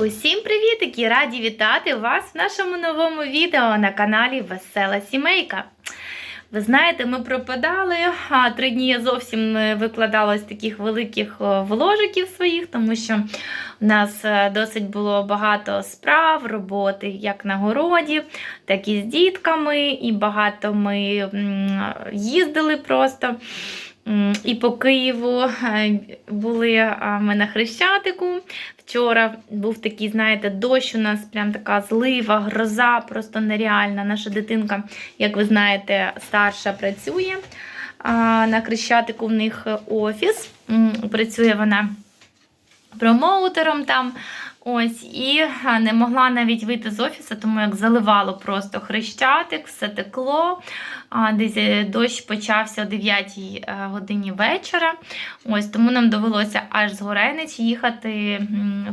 Усім привітики! Раді вітати вас в нашому новому відео на каналі Весела Сімейка. Ви знаєте, ми пропадали, а три дні я зовсім не викладала з таких великих вложиків своїх, тому що у нас е, досить було багато справ, роботи як на городі, так і з дітками, і багато ми їздили просто. І по Києву е, були ми на Хрещатику. Вчора був такий, знаєте, дощ у нас, прям така злива, гроза, просто нереальна. Наша дитинка, як ви знаєте, старша працює. На Крещатику в них офіс. Працює вона промоутером там. Ось, і не могла навіть вийти з офісу, тому як заливало просто хрещатик, все текло. Десь е, дощ почався о 9 е, годині вечора. Ось, тому нам довелося аж з Горенич їхати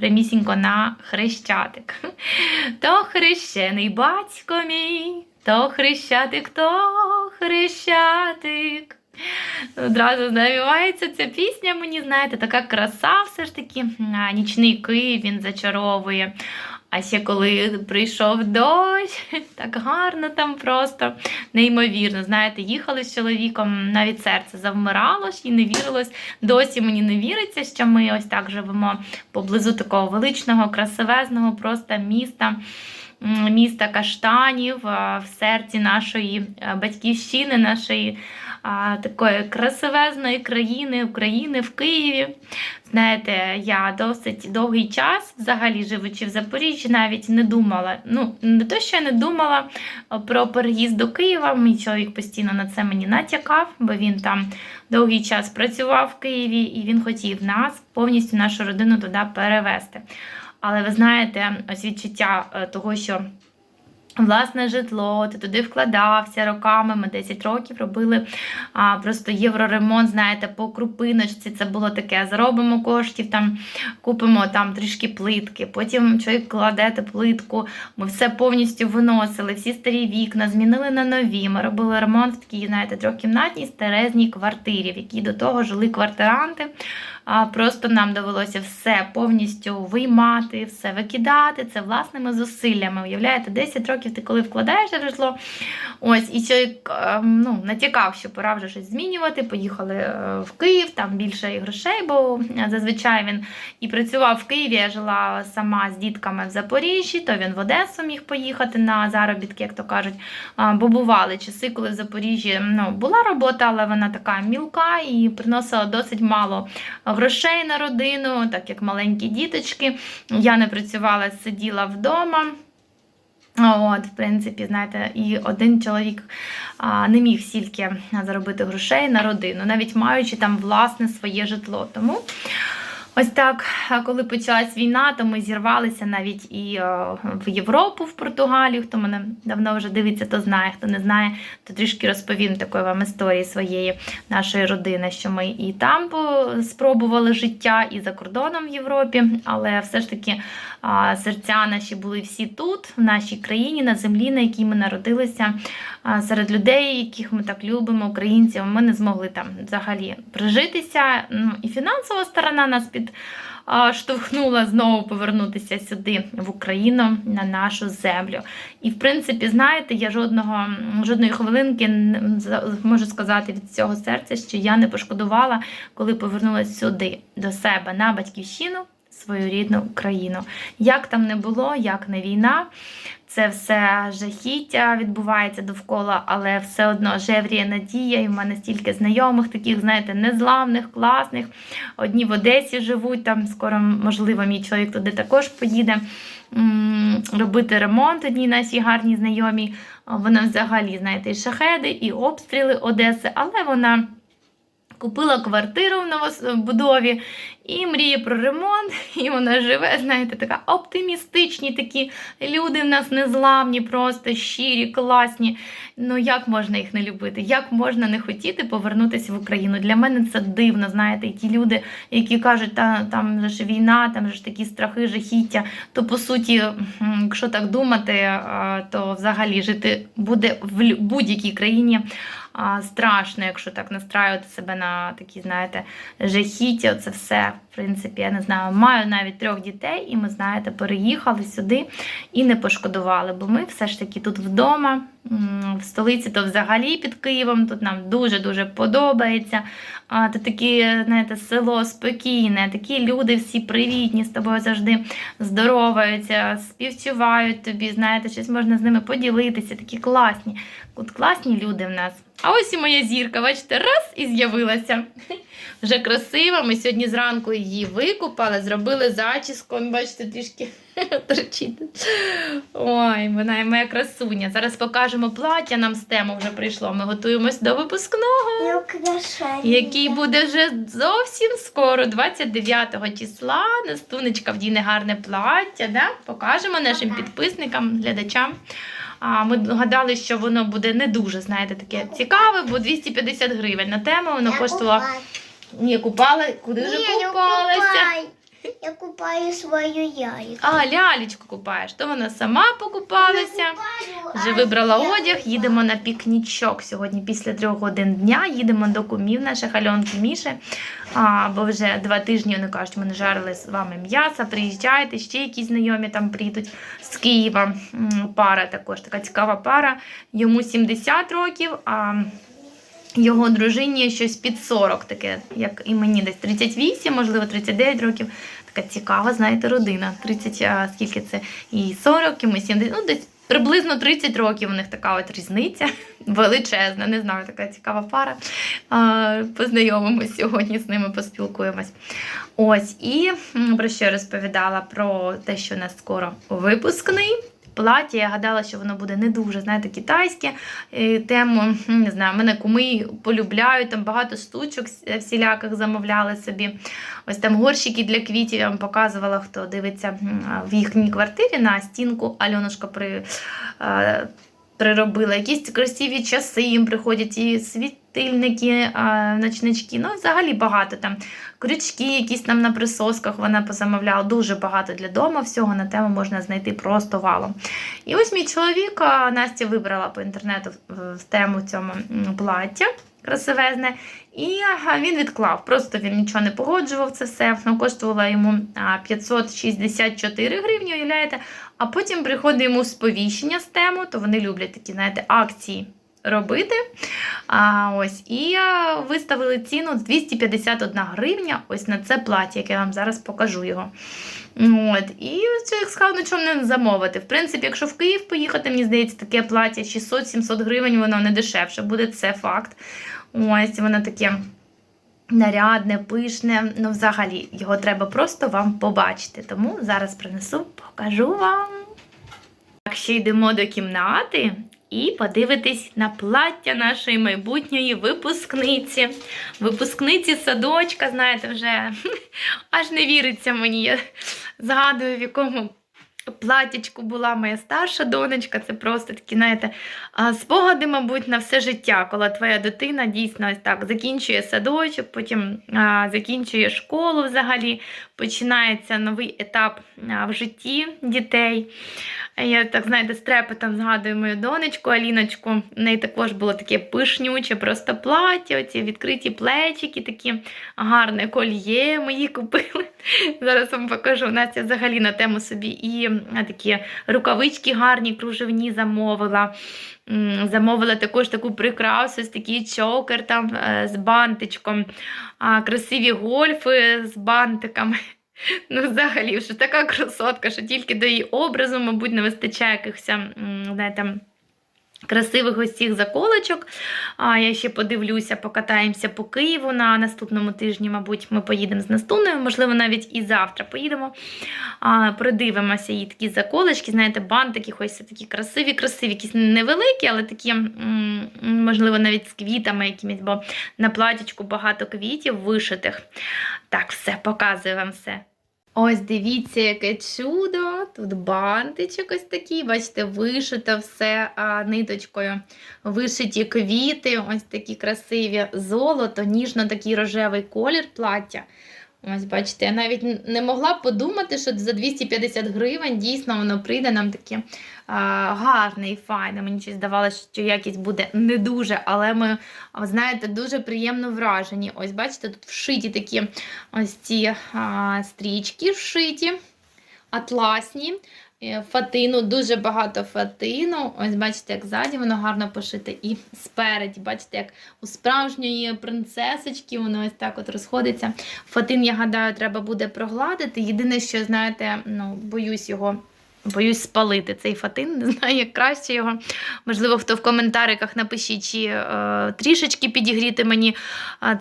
прямісінько на хрещатик. То хрещений батько мій, то хрещатик, то хрещатик. Одразу навівається ця пісня, мені знаєте, така краса все ж таки. А, Нічний Київ він зачаровує. А ще коли прийшов дощ, так гарно там просто неймовірно. Знаєте, їхали з чоловіком, навіть серце завмирало і не вірилось. Досі мені не віриться, що ми ось так живемо поблизу такого величного, красивезного просто міста. Міста Каштанів в серці нашої батьківщини, нашої такої красивезної країни, України в Києві. Знаєте, я досить довгий час, взагалі живучи в Запоріжжі, навіть не думала. Ну, не те, що я не думала про переїзд до Києва. Мій чоловік постійно на це мені натякав, бо він там довгий час працював в Києві і він хотів нас повністю нашу родину туди перевезти. Але ви знаєте, ось відчуття е, того, що власне житло, ти туди вкладався роками. Ми 10 років робили а, просто євроремонт, знаєте, по крупиночці. Це було таке: заробимо коштів, там купимо там трішки плитки. Потім чоловік кладете плитку. Ми все повністю виносили, всі старі вікна, змінили на нові. Ми робили ремонт в такій, знаєте, трьохкімнатній старезній квартирі, в якій до того жили квартиранти. А, Просто нам довелося все повністю виймати, все викидати. Це власними зусиллями. Уявляєте, 10 років ти коли вкладаєш житло. Ось, і чоловік е, ну, натякав, що пора вже щось змінювати. Поїхали е, в Київ, там більше грошей, бо е, зазвичай він і працював в Києві. Я жила сама з дітками в Запоріжжі, то він в Одесу міг поїхати на заробітки, як то кажуть. Бо бували часи, коли в Запоріжжі ну, була робота, але вона така мілка і приносила досить мало грошей на родину, так як маленькі діточки. Я не працювала, сиділа вдома. От, в принципі, знаєте, і один чоловік а, не міг стільки заробити грошей на родину, навіть маючи там власне своє житло. Тому ось так, коли почалась війна, то ми зірвалися навіть і е, в Європу, в Португалію. Хто мене давно вже дивиться, то знає. Хто не знає, то трішки розповім такої вам історії своєї нашої родини, що ми і там спробували життя, і за кордоном в Європі, але все ж таки серця наші були всі тут, в нашій країні, на землі, на якій ми народилися, серед людей, яких ми так любимо, українців. Ми не змогли там взагалі прижитися. Ну, і фінансова сторона нас під. Штовхнула знову повернутися сюди, в Україну, на нашу землю. І, в принципі, знаєте, я жодного, жодної хвилинки можу сказати від цього серця, що я не пошкодувала, коли повернулася сюди, до себе, на батьківщину, свою рідну Україну. Як там не було, як не війна, це все жахіття відбувається довкола, але все одно жевріє надія. І в мене стільки знайомих, таких, знаєте, незламних, класних. Одні в Одесі живуть, там скоро, можливо, мій чоловік туди також поїде робити ремонт одній нашій гарній знайомій. Вона взагалі, знаєте, і шахеди, і обстріли Одеси, але вона. Купила квартиру в новобудові і мріє про ремонт, і вона живе, знаєте, така оптимістичні такі люди в нас незламні, просто щирі, класні. Ну як можна їх не любити? Як можна не хотіти повернутися в Україну? Для мене це дивно, знаєте, і ті люди, які кажуть, та там ж війна, там ж такі страхи, жахіття. То по суті, якщо так думати, то взагалі жити буде в будь-якій країні страшно, якщо так настраювати себе на такі, знаєте, жахіття. Це все, в принципі, я не знаю. Маю навіть трьох дітей, і ми, знаєте, переїхали сюди і не пошкодували, бо ми все ж таки тут вдома. В столиці то взагалі під Києвом, тут нам дуже-дуже подобається. Це таке, знаєте, село спокійне, такі люди всі привітні, з тобою завжди здороваються, співчувають тобі, знаєте, щось можна з ними поділитися, такі класні. От класні люди в нас. А ось і моя зірка, бачите, раз і з'явилася. Вже красива. Ми сьогодні зранку її викупали, зробили зачіску. Он, Бачите, трішки торчить. Ой, вона і моя красуня. Зараз покажемо плаття. Нам з тему вже прийшло. Ми готуємось до випускного. Який буде вже зовсім скоро, 29 числа. Настунечка вдіне гарне плаття. Да? Покажемо нашим підписникам, глядачам. А ми гадали, що воно буде не дуже, знаєте, таке цікаве, бо 250 гривень на тему воно коштувало. Ні, купали, куди вже купалася? Я купаю свою яйку. А, лялечку купаєш, то вона сама покупалася. Вже вибрала одяг, їдемо на пікнічок сьогодні після трьох годин дня. Їдемо до кумів наших Альонки Міші. А, бо вже два тижні вони кажуть, ми не жарили з вами м'яса. Приїжджайте, ще якісь знайомі там прийдуть з Києва. Пара також така цікава пара. Йому 70 років. А його дружині щось під 40, таке, як і мені, десь 38, можливо, 39 років. Така цікава, знаєте, родина. 30, а скільки це? І 40, і 70, ну десь приблизно 30 років у них така от різниця. Величезна, не знаю, така цікава пара. Познайомимось сьогодні з ними, поспілкуємось. Ось, і про що я розповідала? Про те, що у нас скоро випускний. Плаття, я гадала, що воно буде не дуже, знаєте, китайське. Е, Тему, не знаю, мене куми полюбляють, там багато штучок с- всіляких замовляли собі. Ось там горщики для квітів я вам показувала, хто дивиться в їхній квартирі на стінку. Альонушка при, е, приробила. Якісь красиві часи їм приходять, і світильники, е, ночнички. Ну, взагалі багато там. Крючки, якісь там на присосках вона позамовляла. Дуже багато для дому. Всього на тему можна знайти просто валом. І ось мій чоловік, Настя вибрала по інтернету в, тему цьому плаття красивезне. І він відклав. Просто він нічого не погоджував це все. Воно коштувало йому 564 гривні, уявляєте? А потім приходить йому сповіщення з тему, то вони люблять такі, знаєте, акції робити. А, ось, і виставили ціну 251 гривня ось на це плаття, яке я вам зараз покажу його. От, і сказав, ну чому не замовити. В принципі, якщо в Київ поїхати, мені здається, таке плаття 600-700 гривень, воно не дешевше буде, це факт. Ось воно таке нарядне, пишне. Ну, взагалі, його треба просто вам побачити. Тому зараз принесу, покажу вам. Так, ще йдемо до кімнати і подивитись на плаття нашої майбутньої випускниці. Випускниці садочка, знаєте, вже аж не віриться мені. Я згадую, в якому платячку була моя старша донечка. Це просто такі, знаєте, спогади, мабуть, на все життя, коли твоя дитина дійсно ось так закінчує садочок, потім а, закінчує школу взагалі, починається новий етап в житті дітей. Я так, знаєте, з трепетом згадую мою донечку Аліночку. В неї також було таке пишнюче, просто плаття, оці відкриті плечики, такі гарне кольє мої купили. Зараз вам покажу. Настя взагалі на тему собі і такі рукавички гарні, кружевні замовила. Замовила також таку прикрасу, такий чокер там е, з бантичком, красиві гольфи з бантиками. Ну, взагалі, що така красотка, що тільки до її образу, мабуть, не вистачає якихось, знаєте, красивих ось цих заколочок. А я ще подивлюся, покатаємося по Києву на наступному тижні, мабуть, ми поїдемо з Настуною, можливо, навіть і завтра поїдемо. А, Придивимося її такі заколочки, знаєте, бантики, ось такі красиві, красиві, якісь невеликі, але такі, можливо, навіть з квітами якимись, бо на платічку багато квітів вишитих. Так, все, показую вам все. Ось дивіться, яке чудо. Тут бантичок ось такий, бачите, вишито все а, ниточкою. Вишиті квіти, ось такі красиві. Золото, ніжно такий рожевий колір плаття. Ось, бачите, я навіть не могла подумати, що за 250 гривень дійсно воно прийде нам таке і файне. Мені щось здавалося, що якість буде не дуже, але ми, знаєте, дуже приємно вражені. Ось, бачите, тут вшиті такі ось ці а, стрічки вшиті, атласні. Е, Фатину, дуже багато фатину. Ось бачите, як ззаді воно гарно пошите. І спереді, бачите, як у справжньої принцесочки, воно ось так от розходиться. Фатин, я гадаю, треба буде прогладити. Єдине, що, знаєте, ну, боюсь його. Боюсь спалити цей фатин, не знаю, як краще його. Можливо, хто в коментариках напишіть, чи е, трішечки підігріти мені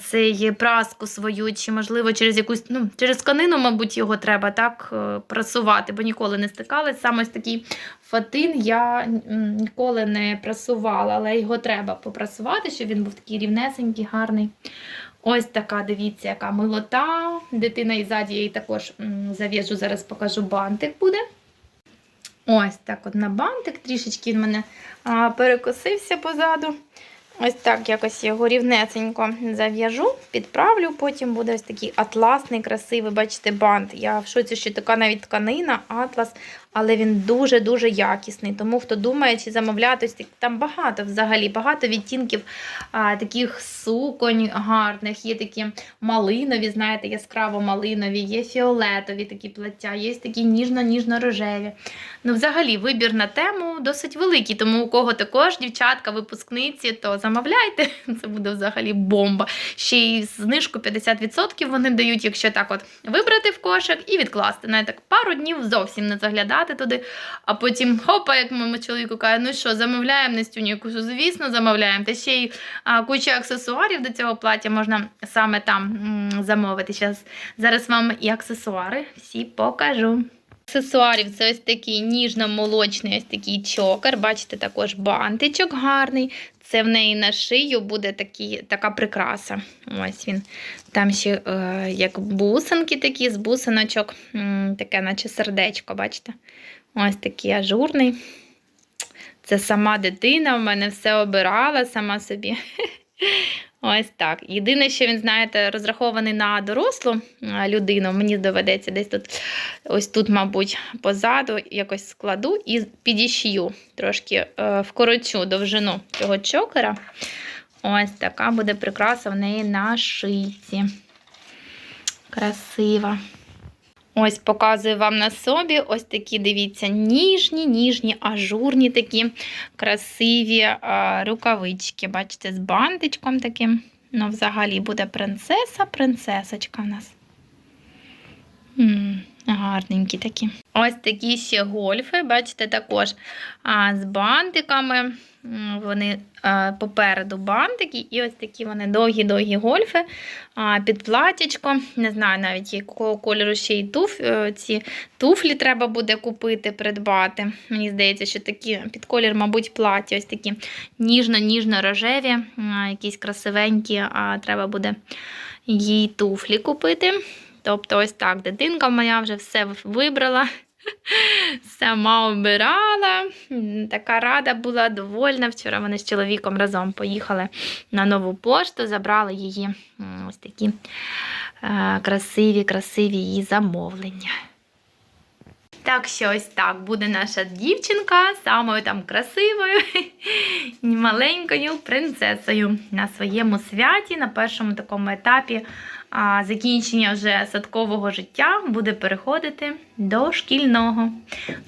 цей праску свою, чи, можливо, через якусь, ну, через тканину, мабуть, його треба так е, прасувати, бо ніколи не стикалась. Саме ось такий фатин я ніколи не прасувала, але його треба попрасувати, щоб він був такий рівнесенький, гарний. Ось така, дивіться, яка милота. Дитина і ззаді я їй також зав'яжу, зараз покажу бантик буде. Ось так от на бантик, трішечки він мене перекосився позаду. Ось так якось його рівнесенько зав'яжу, підправлю, потім буде ось такий атласний, красивий, бачите, бант. Я в шоці, що така навіть тканина, атлас, але він дуже-дуже якісний. Тому хто думає, чи замовляти, там багато взагалі, багато відтінків а, таких суконь гарних, є такі малинові, знаєте, яскраво малинові, є фіолетові такі плаття, є такі ніжно-ніжно-рожеві. Ну, взагалі, вибір на тему досить великий, тому у кого також дівчатка, випускниці, то замовляйте. Це буде взагалі бомба. Ще й знижку 50% вони дають, якщо так от вибрати в кошик і відкласти. Навіть так пару днів зовсім не заглядати туди, а потім хопа, як моєму чоловіку каже, ну що, замовляємо Настюню якусь, звісно, замовляємо. Та ще й а, куча аксесуарів до цього плаття можна саме там замовити. Щас, зараз вам і аксесуари всі покажу. Аксесуарів це ось такий ніжно-молочний ось такий чокер. Бачите, також бантичок гарний. Це в неї на шию буде такі, така прикраса. Ось він. Там ще е, як бусинки такі з бусиночок, таке, наче сердечко, бачите? Ось такий ажурний. Це сама дитина в мене все обирала сама собі. Ось так. Єдине, що він, знаєте, розрахований на дорослу людину. Мені доведеться десь тут, ось тут, мабуть, позаду якось складу і підішью трошки е, вкорочу довжину цього чокера. Ось така буде прикраса в неї на шийці. Красива. Ось показую вам на собі ось такі, дивіться, ніжні, ніжні, ажурні такі красиві а, рукавички. Бачите, з бантичком таким. Ну, взагалі буде принцеса, принцесочка в нас. Гарненькі такі. Ось такі ще гольфи, бачите, також а, з бантиками. Вони а, попереду бантики, і ось такі вони довгі-довгі гольфи а, під платячко. Не знаю навіть якого кольору ще й туф, е, ці туфлі треба буде купити, придбати. Мені здається, що такі під колір, мабуть, плаття, ось такі ніжно-ніжно-рожеві, якісь красивенькі, а треба буде їй туфлі купити. Тобто, ось так, дитинка моя вже все вибрала. Сама обирала. Така рада була, довольна. Вчора вони з чоловіком разом поїхали на нову пошту, забрали її ось такі е, красиві, красиві її замовлення. Так що ось так буде наша дівчинка самою там красивою, маленькою принцесою на своєму святі, на першому такому етапі а, закінчення вже садкового життя буде переходити до шкільного.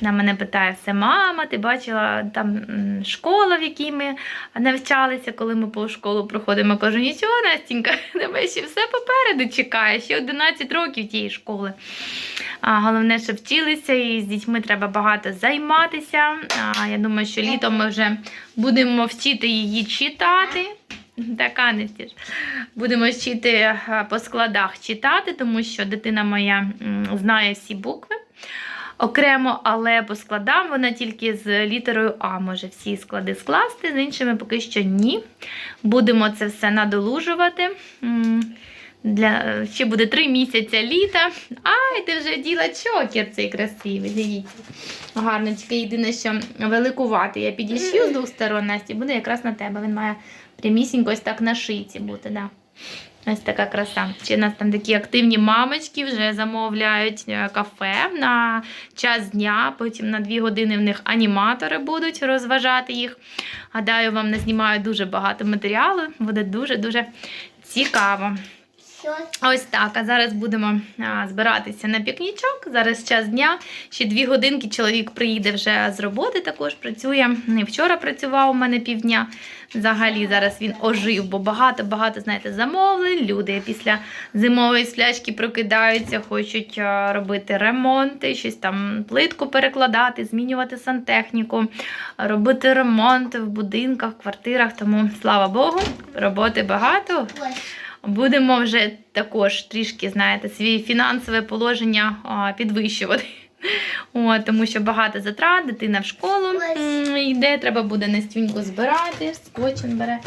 Вона мене питає все, мама, ти бачила там м, школа, в якій ми навчалися, коли ми по школу проходимо. Кажу, нічого, Настінька, тебе ще все попереду чекає, ще 11 років тієї школи. А, головне, щоб вчилися, і з дітьми треба багато займатися. А, я думаю, що літом ми вже будемо вчити її читати. Така не стіж. Будемо вчити е, по складах читати, тому що дитина моя знає всі букви окремо, але по складам вона тільки з літерою А може всі склади скласти, з іншими поки що ні. Будемо це все надолужувати. Для, ще буде три місяці літа. Ай, ти вже діла чокер цей красивий. Дивіться. Гарно, тільки єдине, що великувати. Я підійшю з двох сторон Насті, буде якраз на тебе. Він має прямісінько ось так на шийці бути. Да. Ось така краса. Ще нас там такі активні мамочки вже замовляють е, кафе на час дня. Потім на дві години в них аніматори будуть розважати їх. Гадаю, вам назнімаю дуже багато матеріалу. Буде дуже-дуже цікаво. Ось так. А зараз будемо а, збиратися на пікнічок. Зараз час дня. Ще дві годинки. Чоловік приїде вже з роботи, також працює. І вчора працював у мене півдня. Взагалі зараз він ожив, бо багато-багато, знаєте, замовлень. Люди після зимової сплячки прокидаються, хочуть робити ремонти, щось там плитку перекладати, змінювати сантехніку, робити ремонт в будинках, квартирах. Тому слава Богу, роботи багато. Будемо вже також трішки, знаєте, свій фінансове положення підвищувати. О, тому що багато затрат, дитина в школу йде, треба буде Настюньку збирати, скотчем бере.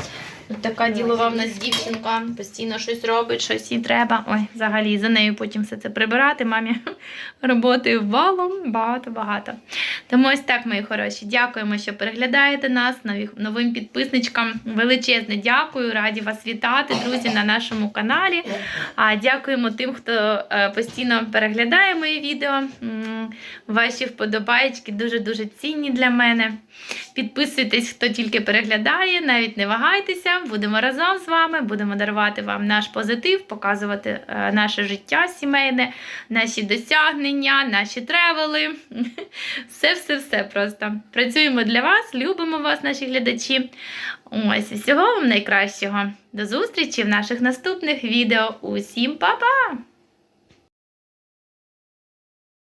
Така ділова в нас дівчинка, постійно щось робить, щось їй треба. Ой, взагалі за нею потім все це прибирати. Мамі роботи валом багато-багато. Тому ось так, мої хороші. Дякуємо, що переглядаєте нас. Новим підписничкам величезне дякую. Раді вас вітати, друзі, на нашому каналі. А дякуємо тим, хто е, постійно переглядає мої відео. Ваші вподобайки дуже-дуже цінні для мене. Підписуйтесь, хто тільки переглядає, навіть не вагайтеся. Будемо разом з вами, будемо дарувати вам наш позитив, показувати е, наше життя сімейне, наші досягнення, наші тревели. Все, все, все просто. Працюємо для вас, любимо вас, наші глядачі. Ось, всього вам найкращого. До зустрічі в наших наступних відео. Усім па-па!